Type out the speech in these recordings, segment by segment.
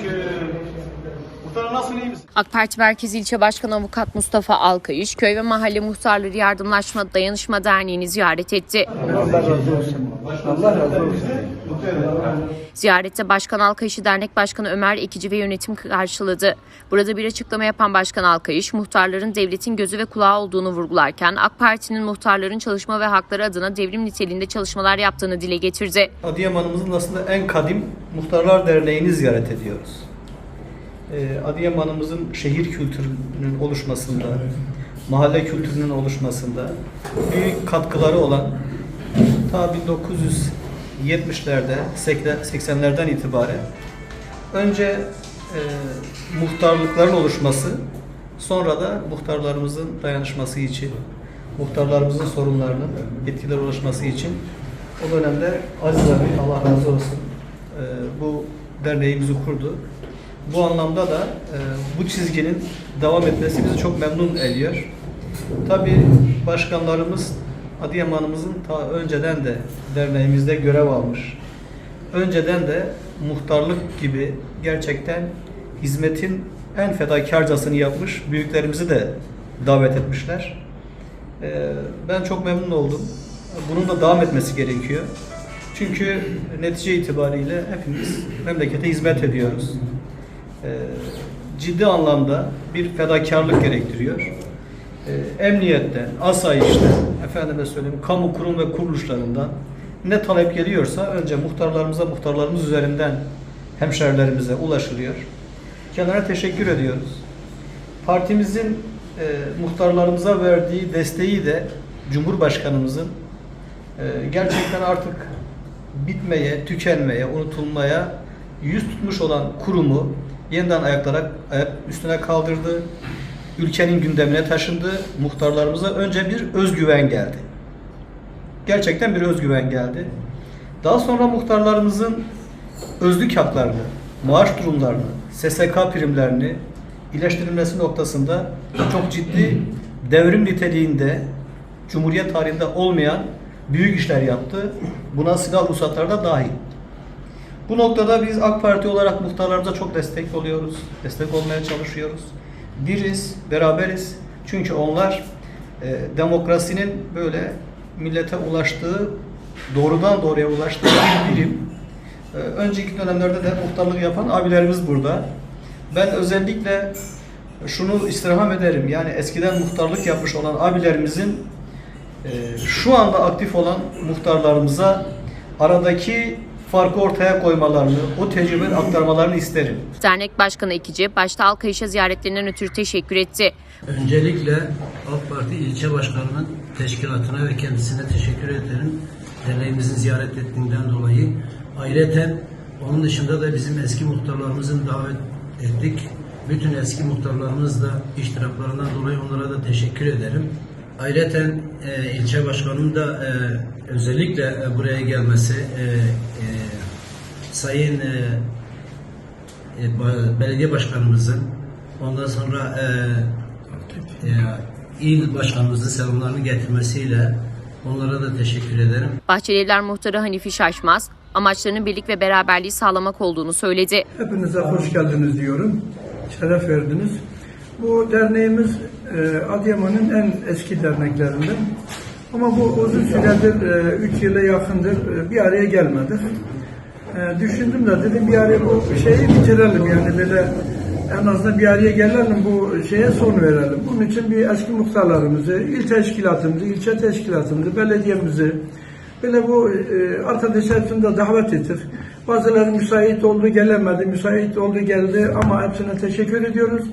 Selamünaleyküm. Muhtarım nasılsın iyi misin? AK Parti Merkez İlçe Başkanı Avukat Mustafa Alkayış, köy ve mahalle muhtarları yardımlaşma dayanışma derneğini ziyaret etti. Allah razı olsun. Allah razı olsun. Ziyarette Başkan Alkayış'ı Dernek Başkanı Ömer Ekici ve yönetim karşıladı. Burada bir açıklama yapan Başkan Alkayış, muhtarların devletin gözü ve kulağı olduğunu vurgularken AK Parti'nin muhtarların çalışma ve hakları adına devrim niteliğinde çalışmalar yaptığını dile getirdi. Adıyaman'ımızın aslında en kadim Muhtarlar Derneği'ni ziyaret ediyoruz. Ee, Adıyaman'ımızın şehir kültürünün oluşmasında, mahalle kültürünün oluşmasında büyük katkıları olan ta 1970'lerde, 80'lerden itibaren önce e, muhtarlıkların oluşması, sonra da muhtarlarımızın dayanışması için, muhtarlarımızın sorunlarının yetkilere ulaşması için o dönemde Aziz abi Allah razı olsun e, bu derneğimizi kurdu. Bu anlamda da e, bu çizginin devam etmesi bizi çok memnun ediyor. Tabii başkanlarımız Adıyaman'ımızın ta önceden de derneğimizde görev almış. Önceden de muhtarlık gibi gerçekten hizmetin en fedakarcasını yapmış büyüklerimizi de davet etmişler. Ee, Ben çok memnun oldum. Bunun da devam etmesi gerekiyor. Çünkü netice itibariyle hepimiz memlekete hizmet ediyoruz. Ee, Ciddi anlamda bir fedakarlık gerektiriyor. Ee, Emniyetten, asayişten, efendime söyleyeyim, kamu kurum ve kuruluşlarından ne talep geliyorsa önce muhtarlarımıza, muhtarlarımız üzerinden hemşerilerimize ulaşılıyor. Kenara teşekkür ediyoruz. Partimizin e, muhtarlarımıza verdiği desteği de Cumhurbaşkanımızın e, gerçekten artık bitmeye, tükenmeye, unutulmaya yüz tutmuş olan kurumu yeniden ayaklara ayak üstüne kaldırdı. Ülkenin gündemine taşındı. Muhtarlarımıza önce bir özgüven geldi. Gerçekten bir özgüven geldi. Daha sonra muhtarlarımızın özlük haklarını, maaş durumlarını, SSK primlerini iyileştirilmesi noktasında çok ciddi devrim niteliğinde Cumhuriyet tarihinde olmayan büyük işler yaptı. Buna silah ruhsatları da dahil. Bu noktada biz AK Parti olarak muhtarlarımıza çok destek oluyoruz. Destek olmaya çalışıyoruz. Biriz, beraberiz. Çünkü onlar e, demokrasinin böyle millete ulaştığı, doğrudan doğruya ulaştığı bir birim. E, önceki dönemlerde de muhtarlık yapan abilerimiz burada. Ben özellikle şunu istirham ederim. Yani eskiden muhtarlık yapmış olan abilerimizin e, şu anda aktif olan muhtarlarımıza aradaki farkı ortaya koymalarını, o tecrübeyi aktarmalarını isterim. Dernek Başkanı Ekici, başta Alkayış'a ziyaretlerinden ötürü teşekkür etti. Öncelikle AK Parti ilçe başkanının teşkilatına ve kendisine teşekkür ederim. Derneğimizin ziyaret ettiğinden dolayı. Ayrıca onun dışında da bizim eski muhtarlarımızın davet ettik. Bütün eski muhtarlarımız da iştiraklarından dolayı onlara da teşekkür ederim. Ayrıca e, ilçe başkanım da e, özellikle e, buraya gelmesi, e, e, sayın e, e, belediye başkanımızın ondan sonra e, e, il başkanımızın selamlarını getirmesiyle onlara da teşekkür ederim. Bahçelievler Muhtarı Hanifi Şaşmaz, amaçlarının birlik ve beraberliği sağlamak olduğunu söyledi. Hepinize hoş geldiniz diyorum. Şeref verdiniz. Bu derneğimiz Adıyaman'ın en eski derneklerinden. Ama bu uzun süredir, 3 yıla yakındır e, bir araya gelmedik. E, düşündüm de dedim bir araya bu şeyi bitirelim yani böyle en azından bir araya gelelim bu şeye son verelim. Bunun için bir eski muhtarlarımızı, il teşkilatımızı, ilçe teşkilatımızı, belediyemizi, Böyle bu e, arkadaşlar hepsini davet ettik. Bazıları müsait oldu gelemedi, müsait oldu geldi ama hepsine teşekkür ediyoruz.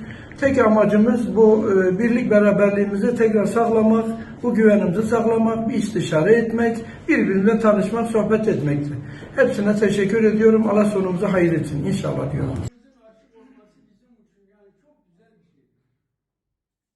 Tek amacımız bu e, birlik beraberliğimizi tekrar sağlamak, bu güvenimizi sağlamak, bir istişare etmek, birbirimizle tanışmak, sohbet etmektir. Hepsine teşekkür ediyorum. Allah sonumuzu hayır etsin inşallah diyorum.